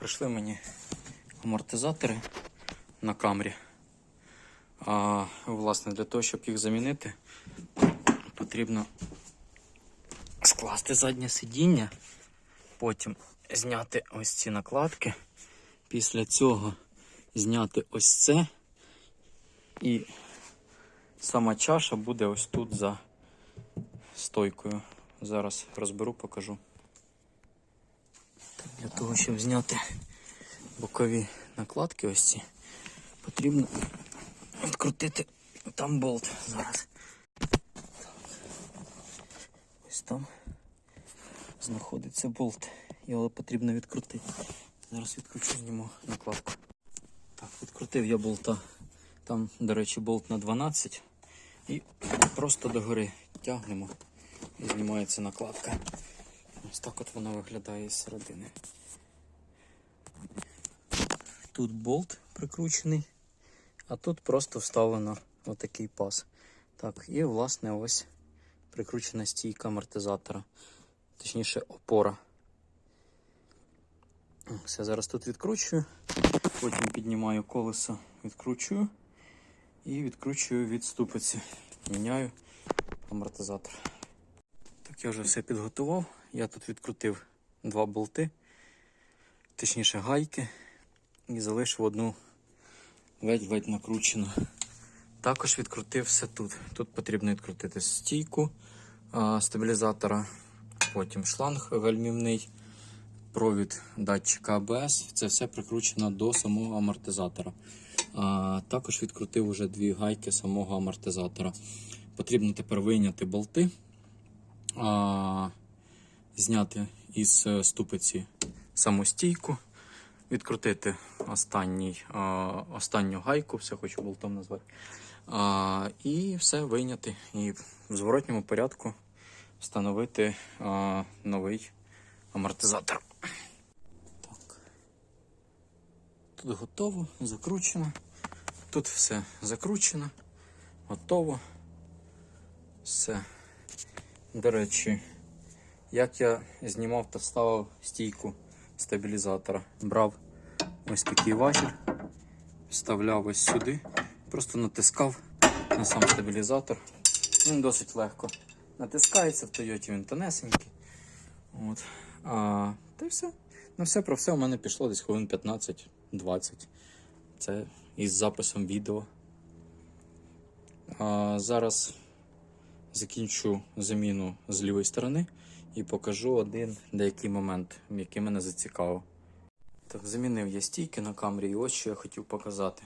прийшли мені амортизатори на камері. А, власне, для того, щоб їх замінити, потрібно скласти заднє сидіння, потім зняти ось ці накладки. Після цього зняти ось це. І сама чаша буде ось тут за стойкою. Зараз розберу, покажу. Для того, щоб зняти бокові накладки ось ці, потрібно відкрутити там болт зараз. Ось там знаходиться болт. Його потрібно відкрутити. Зараз відкручу, зніму накладку. Так, відкрутив я болта. Там, до речі, болт на 12. І просто догори тягнемо і знімається накладка. Ось так от вона виглядає з середини. Тут болт прикручений, а тут просто вставлено отакий паз. Так, і власне ось прикручена стійка амортизатора, точніше опора. Все, зараз тут відкручую, потім піднімаю колесо, відкручую і відкручую від ступиці. Міняю амортизатор. Так, я вже все підготував. Я тут відкрутив два болти, точніше гайки, і залишив одну ледь-ледь накручену. Також відкрутив все тут. Тут потрібно відкрутити стійку а, стабілізатора, потім шланг гальмівний, провід датчика АБС. Це все прикручено до самого амортизатора. А, також відкрутив уже дві гайки самого амортизатора. Потрібно тепер вийняти болти, а, зняти із е, ступиці саму стійку, відкрутити останній, останню гайку, все хочу болтом назвати. І все вийняти. І в зворотньому порядку встановити а, новий амортизатор. Так. Тут готово, закручено. Тут все закручено, готово. Все. До речі, як я знімав та ставив стійку стабілізатора, брав ось такий важіль, вставляв ось сюди, просто натискав на сам стабілізатор. Він досить легко натискається в Toyota, він тонесенький. От. А, та й все. На все про все у мене пішло десь хвилин 15-20. Це із записом відео. А, зараз закінчу заміну з лівої сторони і покажу один деякий момент, який мене зацікавив. Так, замінив я стійки на камері, і ось що я хотів показати.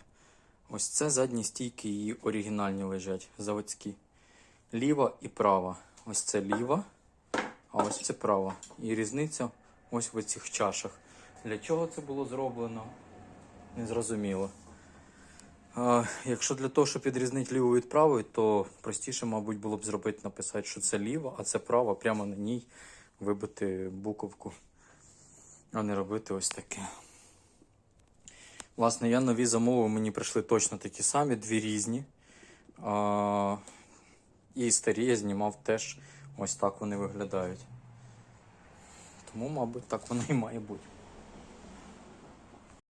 Ось це задні стійки її оригінальні лежать, заводські. Ліва і права. Ось це ліва, а ось це права. І різниця ось в цих чашах. Для чого це було зроблено? Незрозуміло. Якщо для того, щоб відрізнити ліву від правої, то простіше, мабуть, було б зробити, написати, що це ліва, а це права, прямо на ній вибити буковку, а не робити ось таке. Власне, я нові замови мені прийшли точно такі самі, дві різні. І старі я знімав теж ось так вони виглядають. Тому, мабуть, так воно і має бути.